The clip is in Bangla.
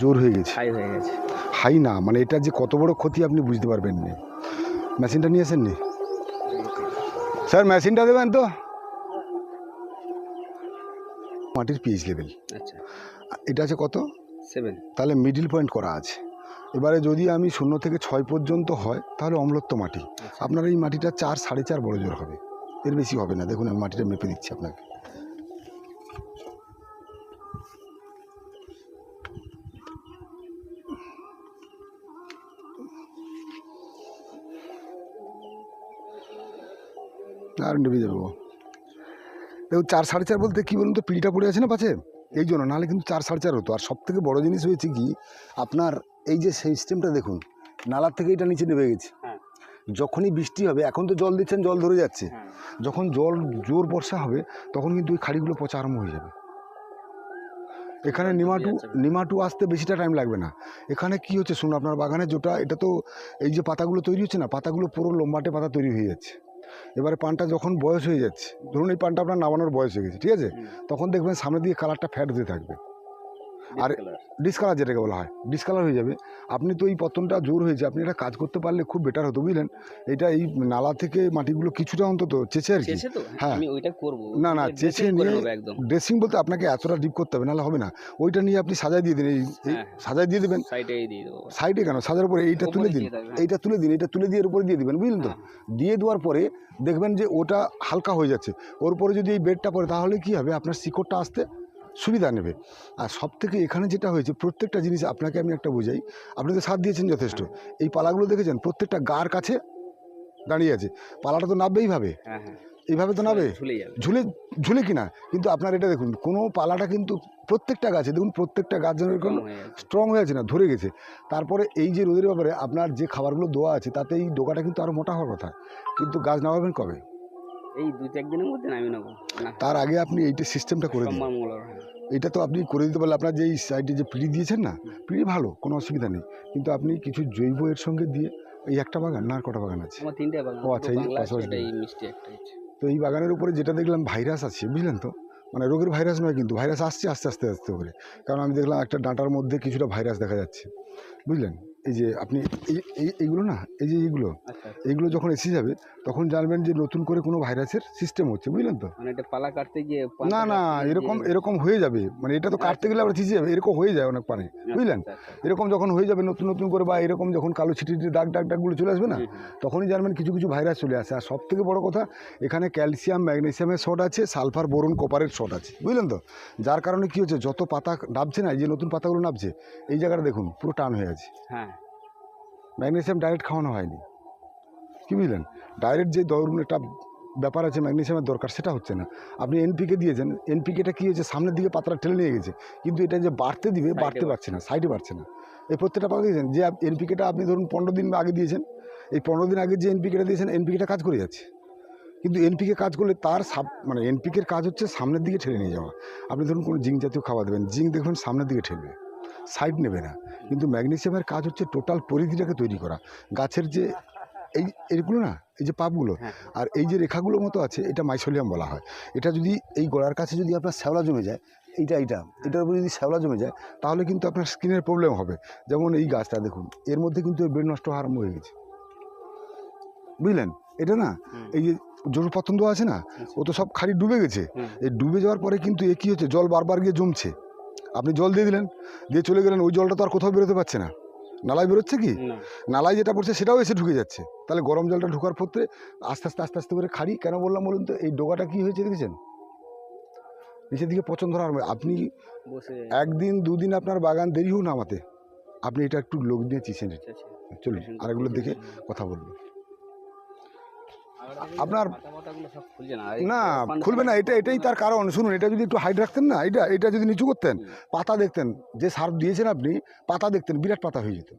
জোর হয়ে গেছে। হাই হয়ে গেছে। হাই না মানে এটা যে কত বড় ক্ষতি আপনি বুঝতে পারবেন না। মেশিনটা নিয়ে আসেন নি স্যার মেশিনটা দেবেন তো? মাটির পিএইচ লেভেল আচ্ছা। এটা আছে কত? সেভেন তাহলে মিডিল পয়েন্ট করা আছে। এবারে যদি আমি শূন্য থেকে ছয় পর্যন্ত হয় তাহলে অম্লত্ব মাটি। আপনার এই মাটিটা চার সাড়ে চার বড় জোর হবে। এর বেশি হবে না। দেখুন আমি মাটিটা মেপে দিচ্ছি আপনাকে। আর নেমে যাব দেখুন চার সাড়ে চার বলতে কী বলুন তো পিঁড়িটা পড়ে আছে না পাশে? এই জন্য নাহলে কিন্তু চার সাড়ে চার হতো। আর সব থেকে বড়ো জিনিস হয়েছে কি আপনার এই যে সিস্টেমটা দেখুন নালার থেকে এটা নিচে নেমে গেছে। হ্যাঁ। যখনই বৃষ্টি হবে এখন তো জল দিচ্ছেন জল ধরে যাচ্ছে। হ্যাঁ। যখন জল জোর বর্ষা হবে তখন কিন্তু ওই খাড়িগুলো পচা আরম্ভ হয়ে যাবে। এখানে নিমাটু নিমাটু আসতে বেশিটা টাইম লাগবে না। এখানে কি হচ্ছে শুনুন আপনার বাগানে যেটা এটা তো এই যে পাতাগুলো তৈরি হচ্ছে না পাতাগুলো পুরো লম্বাটে পাতা তৈরি হয়ে যাচ্ছে। এবারে পানটা যখন বয়স হয়ে যাচ্ছে ধরুন এই পানটা আপনার নামানোর বয়স হয়ে গেছে ঠিক আছে? তখন দেখবেন সামনে দিয়ে কালারটা ফ্যাট হতে থাকবে। আর- ডিসকালার যেটাকে বলা হয় ডিসকালার হয়ে যাবে। আপনি তো এই পতনটা জোর হয়েছে আপনি এটা কাজ করতে পারলে খুব বেটার হতো বুঝলেন? এটা এই নালা থেকে মাটিগুলো কিছুটা অন্তত চেঁচে আর কি। হ্যাঁ। না, না, চেঁচে নিয়ে- ড্রেসিং বলতে আপনাকে এতটা ডিপ করতে হবে নাহলে হবে না। ওইটা নিয়ে আপনি সাজাই দিয়ে দিন এই এই হ্যাঁ। সাজাই দিয়ে দেবেন। সাইডে কেন? সাজার পরে এইটা তুলে দিন। হ্যাঁ। এইটা তুলে দিন এটা তুলে দিয়ে এর উপরে দিয়ে দিবেন বুঝলেন তো? হ্যাঁ। দিয়ে দেওয়ার পরে দেখবেন যে ওটা হালকা হয়ে যাচ্ছে। ওর পরে যদি এই বেডটা পড়ে তাহলে কি হবে? আপনার শিকড়টা আসতে সুবিধা নেবে। আর সব থেকে এখানে যেটা হয়েছে প্রত্যেকটা জিনিস আপনাকে আমি একটা বোঝাই। আপনি তো সাথ দিয়েছেন যথেষ্ট। এই পালাগুলো দেখেছেন? প্রত্যেকটা গার কাছে দাঁড়িয়ে আছে। পালাটা তো নামবেই ভাবে হ্যাঁ হ্যাঁ। এইভাবে তো নাবে ঝুলে ঝুলে কিনা? কিন্তু আপনার এটা দেখুন কোনো পালাটা কিন্তু প্রত্যেকটা গাছে দেখুন প্রত্যেকটা গাছ যেন এরকম স্ট্রং হয়ে আছে না ধরে গেছে। তারপরে এই যে রোদের ব্যাপারে আপনার যে খাবারগুলো দেওয়া আছে তাতে এই ডোকাটা কিন্তু আরও মোটা হওয়ার কথা। কিন্তু গাছ নামাবেন কবে? এই দু চার দিনের মধ্যে নামিয়ে নেব। তার আগে আপনি এইটা সিস্টেমটা করে দিন। সোমবার মঙ্গলবার হ্যাঁ। এটা তো আপনি করে দিতে পারলে আপনার যে এই সাইডে যে পিড়ি দিয়েছেন না পিড়ি ভালো কোনো অসুবিধা নেই। কিন্তু আপনি কিছু জৈব এর সঙ্গে দিয়ে এই একটা বাগান না আর কটা বাগান আছে? আমার তিনটে বাগান ও আচ্ছা, এই বাংলা পাশাপাশি এটা এই মিষ্টি একটা আছে। তো এই বাগানের উপরে যেটা দেখলাম ভাইরাস আছে বুঝলেন তো? মানে রোগের ভাইরাস নয় কিন্তু ভাইরাস আসছে আস্তে আস্তে আস্তে করে। কারণ আমি দেখলাম একটা ডাঁটার মধ্যে কিছুটা ভাইরাস দেখা যাচ্ছে বুঝলেন? এই যে আপনি এই এই- এইগুলো না এই যে এইগুলো আচ্ছা এইগুলো যখন এসে যাবে তখন জানবেন যে নতুন করে কোনো ভাইরাসের সিস্টেম হচ্ছে বুঝলেন তো? মানে এটা পালা কাটতে গিয়ে না না এরকম এরকম হয়ে যাবে। মানে এটা তো কাটতে গেলে আবার থিসে যাবে এরকম হয়ে যায় অনেক আচ্ছা, বুঝলেন? আচ্ছা, আচ্ছা। এরকম যখন হয়ে যাবে নতুন নতুন করে বা এরকম যখন কালো ছিটি দাগ দাগ দাগগুলো চলে আসবে না। তখনই জানবেন কিছু কিছু ভাইরাস চলে আসে। আর সব থেকে বড় কথা এখানে ক্যালসিয়াম ম্যাগনেসিয়ামের শর্ট আছে সালফার বোরন কপারের শর্ট আছে বুঝলেন তো? যার কারণে কী হচ্ছে যত পাতা নাবছে না এই যে নতুন পাতাগুলো নাবছে এই জায়গাটা দেখুন পুরো টান হয়ে আছে। হ্যাঁ। ম্যাগনেসিয়াম ডাইরেক্ট খাওয়ানো হয়নি। কি বুঝলেন? ডাইরেক্ট যে দরুন একটা ব্যাপার আছে ম্যাগনেসিয়ামের দরকার সেটা হচ্ছে না। আপনি এনপিকে দিয়েছেন এনপিকেটা কী হয়েছে? সামনের দিকে পাতাটা ঠেলে নিয়ে গেছে কিন্তু এটা যে বাড়তে দিবে বাড়তে পারছে না সাইডে বাড়ছে না। এই প্রত্যেকটা পাতা দিয়েছেন যে এনপিকেটা আপনি ধরুন পনেরো দিন আগে দিয়েছেন এই পনেরো দিন আগে যে এনপিকেটা দিয়েছেন এনপিকেটা কাজ করে যাচ্ছে। কিন্তু এনপিকে কাজ করলে তার সাব মানে এনপিকের কাজ হচ্ছে সামনের দিকে ঠেলে নিয়ে যাওয়া। আপনি ধরুন কোনো জিঙ্ক জাতীয় খাবার দেবেন জিঙ্ক দেখবেন সামনের দিকে ঠেলবে। সাইড নেবে না। কিন্তু ম্যাগনেসিয়ামের কাজ হচ্ছে টোটাল পরিধিটাকে তৈরি করা। গাছের যে এই এইগুলো না এই যে পাপগুলো হ্যাঁ। আর এই যে রেখাগুলো মতো আছে এটা মাইসোলিয়াম বলা হয়। এটা যদি এই গোড়ার কাছে যদি আপনার শ্যাওলা জমে যায় এইটা এইটা এটার উপরে যদি শ্যাওলা জমে যায় তাহলে কিন্তু আপনার স্কিনের প্রবলেম হবে। যেমন এই গাছটা দেখুন এর মধ্যে কিন্তু বেড নষ্ট আরম্ভ হয়ে গেছে। বুঝলেন? এটা না এই যে জোর পতন্দ আছে না ও তো সব খালি ডুবে গেছে। এই ডুবে যাওয়ার পরে কিন্তু এ কী হচ্ছে? জল বারবার গিয়ে জমছে। আপনি জল দিয়ে দিলেন দিয়ে চলে গেলেন ওই জলটা তো আর কোথাও বেরোতে পারছে না। নালায় বেরোচ্ছে কি? নালায় যেটা পড়ছে সেটাও এসে ঢুকে যাচ্ছে। তাহলে গরম জলটা ঢোকার পত্রে আস্তে আস্তে আস্তে আস্তে করে খাড়ি কেন বললাম বলুন তো এই ডোকাটা কি হয়েছে দেখেছেন? নিচের দিকে পচন ধরা আরম্ভ- আপনি একদিন দুদিন আপনার বাগান দেরি হোক নামাতে আপনি এটা একটু লোক দিয়ে চিছে নিন আচ্ছা, আচ্ছা। চলুন আর এগুলো দেখে কথা বলব। আপনার না। খুলবে না এটা এটাই তার কারণ। শুনুন এটা যদি একটু হাইট রাখতেন না এটা এটা যদি নিচু করতেন পাতা দেখতেন যে সার দিয়েছেন আপনি পাতা দেখতেন বিরাট পাতা হয়ে যেত।